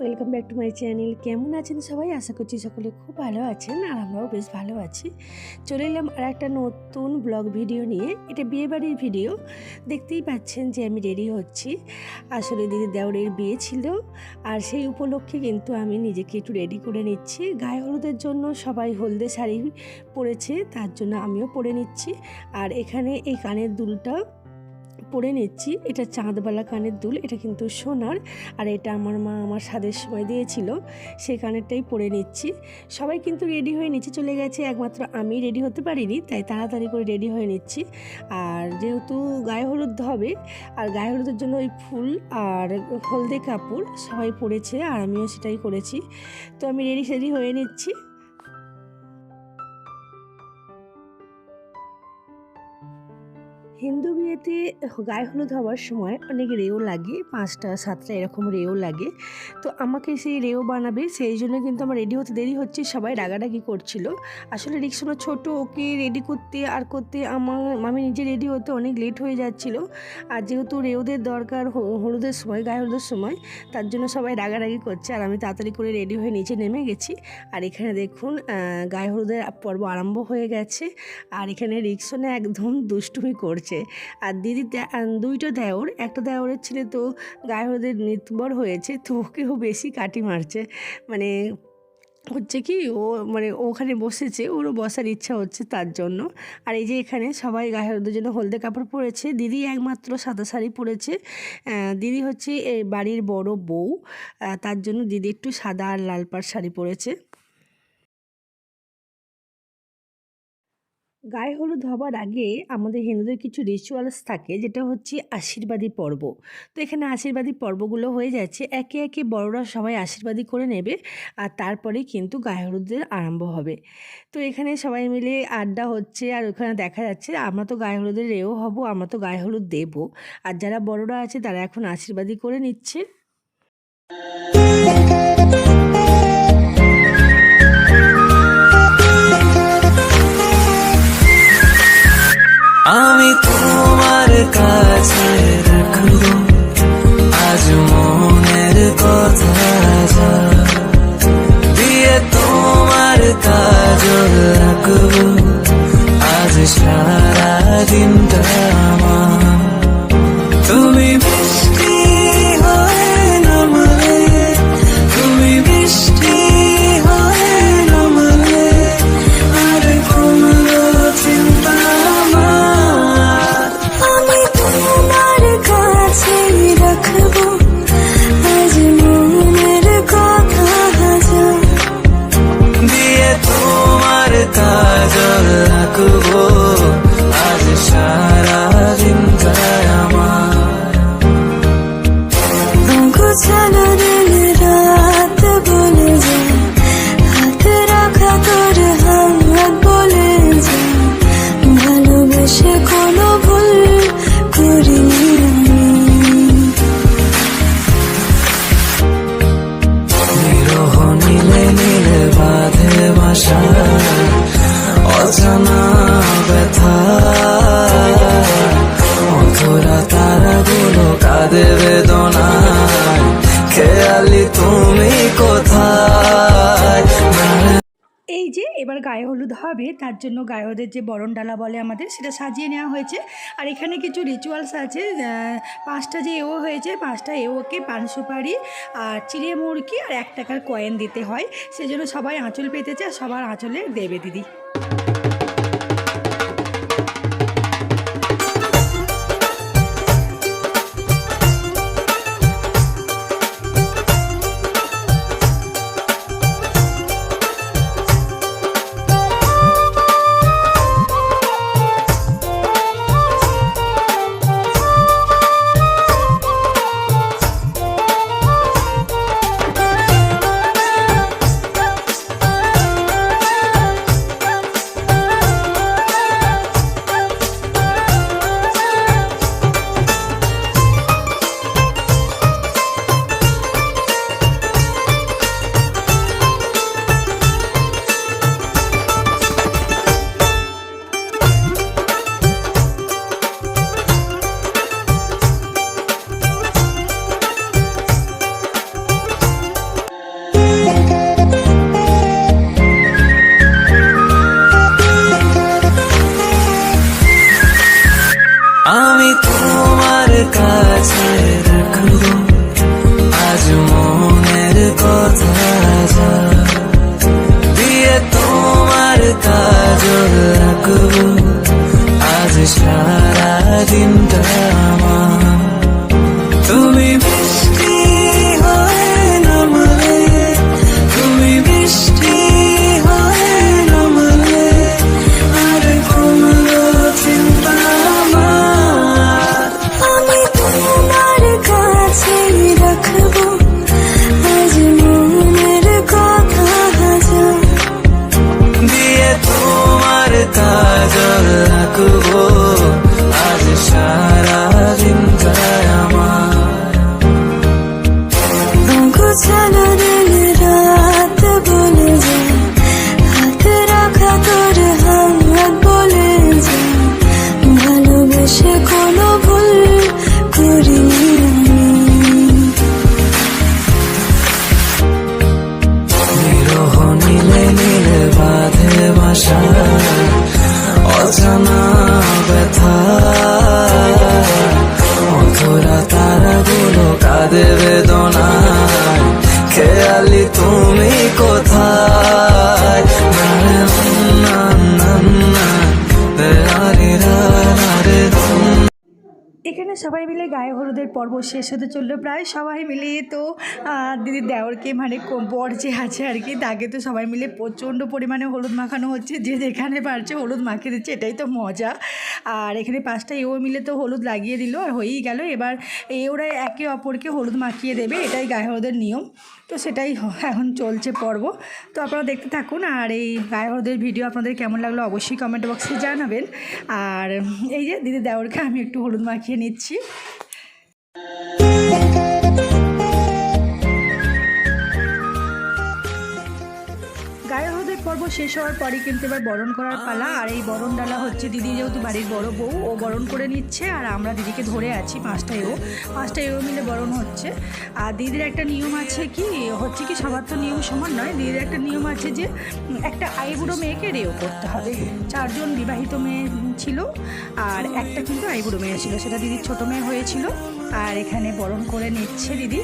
Welcome back to my channel কেমন আছেন সবাই? আশা করছি সকলে খুব ভালো আছেন আর আমরাও বেশ ভালো আছি। চলে এলাম আর একটা নতুন ব্লগ ভিডিও নিয়ে। এটা বিয়েবাড়ির ভিডিও দেখতেই পাচ্ছেন যে আমি রেডি হচ্ছি। আসলে দিদি দেওরের বিয়ে ছিল আর সেই উপলক্ষে কিন্তু আমি নিজেকে একটু রেডি করে নিচ্ছি। গায়ে হলুদের জন্য সবাই হলদে শাড়ি পরেছে, তার জন্য আমিও পরে নিচ্ছি। আর এখানে এই কানের দুলটা পরে নিচ্ছি। এটা চাঁদবালা কানের দুল, এটা কিন্তু সোনার। আর এটা আমার মা আমার স্বাদের সময় দিয়েছিল, সেই কানেরটাই পরে নিচ্ছি। সবাই কিন্তু রেডি হয়ে নিচে চলে গেছে, একমাত্র আমি রেডি হতে পারিনি, তাই তাড়াতাড়ি করে রেডি হয়ে নিচ্ছি। আর যেহেতু গায়ে হলুদ হবে, আর গায়ে হলুদের জন্য ওই ফুল আর হলদে কাপড় সবাই পরেছে, আর আমিও সেটাই করেছি। তো আমি রেডি সেডি হয়ে নিচ্ছি। হিন্দু বিয়েতে গায়ে হলুদ হওয়ার সময় অনেক রেও লাগে, পাঁচটা, সাতটা এরকম রেও লাগে। তো আমাকে সেই রেও বানাবে, সেই জন্য কিন্তু আমার রেডি হতে দেরি হচ্ছে, সবাই রাগারাগি করছিল। আসলে রিক্সানো ছোট, ওকে রেডি করতে, আর করতে আমার, আমি নিজে রেডি হতে অনেক লেট হয়ে যাচ্ছিল। আর যেহেতু রেওদের দরকার হলুদের সময়, গায়ে হলুদের সময়, তার জন্য সবাই রাগারাগি করছে। আর আমি তাড়াতাড়ি করে রেডি হয়ে নিচে নেমে গেছি। আর এখানে দেখুন গায়ে হলুদের পর্ব আরম্ভ হয়ে গেছে। আর এখানে রিক্সনে একদম দুষ্টুমি করছে। আর দিদি দুইটা দেওর, একটা দেওরের ছেলে তো গায়ে হলুদের নির্ভর হয়েছে, তো ওকেও বেশি কাটি মারছে। মানে হচ্ছে কি, ও মানে ওখানে বসেছে, ওরও বসার ইচ্ছা হচ্ছে তার জন্য। আর এই যে এখানে সবাই গায়ে হলুদের জন্য হলদে কাপড় পরেছে, দিদি একমাত্র সাদা শাড়ি পরেছে। দিদি হচ্ছে বাড়ির বড় বউ তার জন্য দিদি একটু সাদা আর লাল পাড় শাড়ি পরেছে। গায়ে হলুদ হবার আগে আমাদের হিন্দুদের কিছু রিচুয়ালস থাকে, যেটা হচ্ছে আশীর্বাদী পর্ব। তো এখানে আশীর্বাদী পর্বগুলো হয়ে যাচ্ছে, একে একে বড়রা সবাই আশীর্বাদী করে নেবে, আর তারপরে কিন্তু গায়ে হলুদের আরম্ভ হবে। তো এখানে সবাই মিলে আড্ডা হচ্ছে, আর ওখানে দেখা যাচ্ছে, আমরা তো গায়ে হলুদের রেও হব, আমরা তো গায়ে হলুদ দেবো। আর যারা বড়রা আছে, তারা এখন আশীর্বাদী করে নিচ্ছে। good. এবার গায়ে হলুদ হবে, তার জন্য গায়ে হলুদের যে বরণ ডালা বলে আমাদের, সেটা সাজিয়ে নেওয়া হয়েছে। আর এখানে কিছু রিচুয়ালস আছে পাঁচটা যে এও হয়েছে, পাঁচটা এওকে পান সুপারি, আর চিড়ে মুরগি, আর এক টাকার কয়েন দিতে হয়। সেজন্য সবাই আঁচল পেতেছে, আর সবার আঁচলে দেবে দিদি। good. তুমি এখানে সবাই মিলে গায়ে হলুদের পর্ব শেষ হতে চলল প্রায় সবাই মিলে। তো দিদির দেওরকে মানে বর যে আছে আর কি, তাকে তো সবাই মিলে প্রচণ্ড পরিমাণে হলুদ মাখানো হচ্ছে। যে যেখানে পারছে হলুদ মাখিয়ে দিচ্ছে, এটাই তো মজা। আর এখানে পাঁচটা এও মিলে তো হলুদ লাগিয়ে দিল আর হয়েই গেল। এবার এ ওরা একে অপরকে হলুদ মাখিয়ে দেবে, এটাই গায়ে হলুদের নিয়ম। তো সেটাই এখন চলছে পর্ব। তো আপনারা দেখতে থাকুন আর এই গায়ে ভিডিও আপনাদের কেমন লাগল অবশ্যই কমেন্ট বক্সে জানাবেন। আর এই যে দিদি দেওয়ারকে আমি একটু হলুদ মাখিয়ে নিচ্ছি। পর্ব শেষ হওয়ার পরে কিন্তু এবার বরণ করার পালা। আর এই বরণ ডালা হচ্ছে দিদি যেহেতু বাড়ির বড় বউ, ও বরণ করে নিচ্ছে আর আমরা দিদিকে ধরে আছি পাঁচটা এও পাঁচটা এও মিলে বরণ হচ্ছে। আর দিদির একটা নিয়ম আছে কি, হচ্ছে কি সবার তো নিয়ম সমান নয়, দিদির একটা নিয়ম আছে যে একটা আইবুড়ো মেয়েকে রেও করতে হবে। চারজন বিবাহিত মেয়ে ছিল আর একটা কিন্তু আইবুড়ো মেয়ে ছিল, সেটা দিদির ছোটো মেয়ে হয়েছিল। আর এখানে বরণ করে নিচ্ছে দিদি।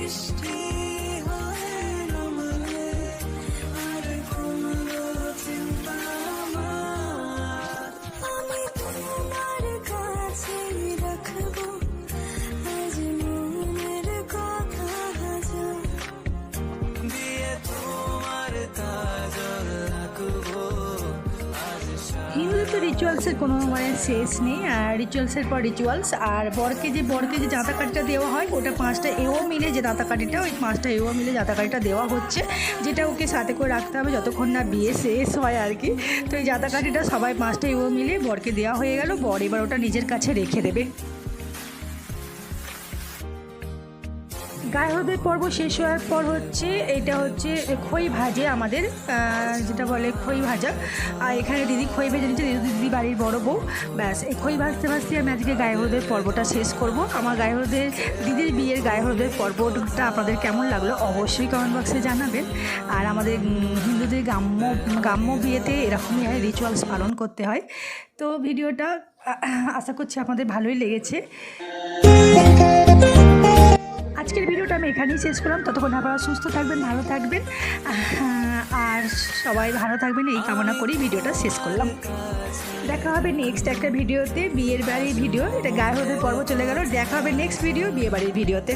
তো রিচুয়ালসের কোনো মানে শেষ নেই, আর রিচুয়ালসের পর রিচুয়ালস আর বরকে যে বরকে যে জাঁতা কাঠিটা দেওয়া হয়, ওটা পাঁচটা এও মিলে যে দাঁতা কাঠিটা, ওই পাঁচটা এও মিলে জাঁতা কাঠিটা দেওয়া হচ্ছে, যেটা ওকে সাথে করে রাখতে হবে যতক্ষণ না বিয়ে শেষ হয় আর কি। তো এই জাঁতা কাঠিটা সবাই পাঁচটা এও মিলে বরকে দেওয়া হয়ে গেল, বর এবার ওটা নিজের কাছে রেখে দেবে। গায়ে হলুদের পর্ব শেষ হওয়ার পর হচ্ছে এটা হচ্ছে খই ভাজে আমাদের যেটা বলে খই ভাজা। আর এখানে দিদি খই ভেজে নিচ্ছে দিদি দিদি বাড়ির বড় বউ। ব্যাস, এই খই ভাজতে ভাজতে আমি আজকে গায়ে হলুদের পর্বটা শেষ করব। আমার গায়ে হলুদের দিদির বিয়ের গায়ে হলুদের পর্বটা আপনাদের কেমন লাগল অবশ্যই কমেন্ট বক্সে জানাবেন। আর আমাদের হিন্দুদের গ্রাম্য গ্রাম্য বিয়েতে এরকমই হয় রিচুয়ালস পালন করতে হয়। তো ভিডিওটা আশা করছি আপনাদের ভালোই লেগেছে। আজকের ভিডিওটা আমি এখানেই শেষ করলাম। ততক্ষণ আপনারা সুস্থ থাকবেন, ভালো থাকবেন। আর সবাই ভালো থাকবেন, এই কামনা করেই ভিডিওটা শেষ করলাম। দেখা হবে নেক্সট একটা ভিডিওতে, বিয়ের বাড়ির ভিডিও। এটা গায়ে হলুদের পর্ব চলে গেল। দেখা হবে নেক্সট ভিডিও বিয়ে বাড়ির ভিডিওতে।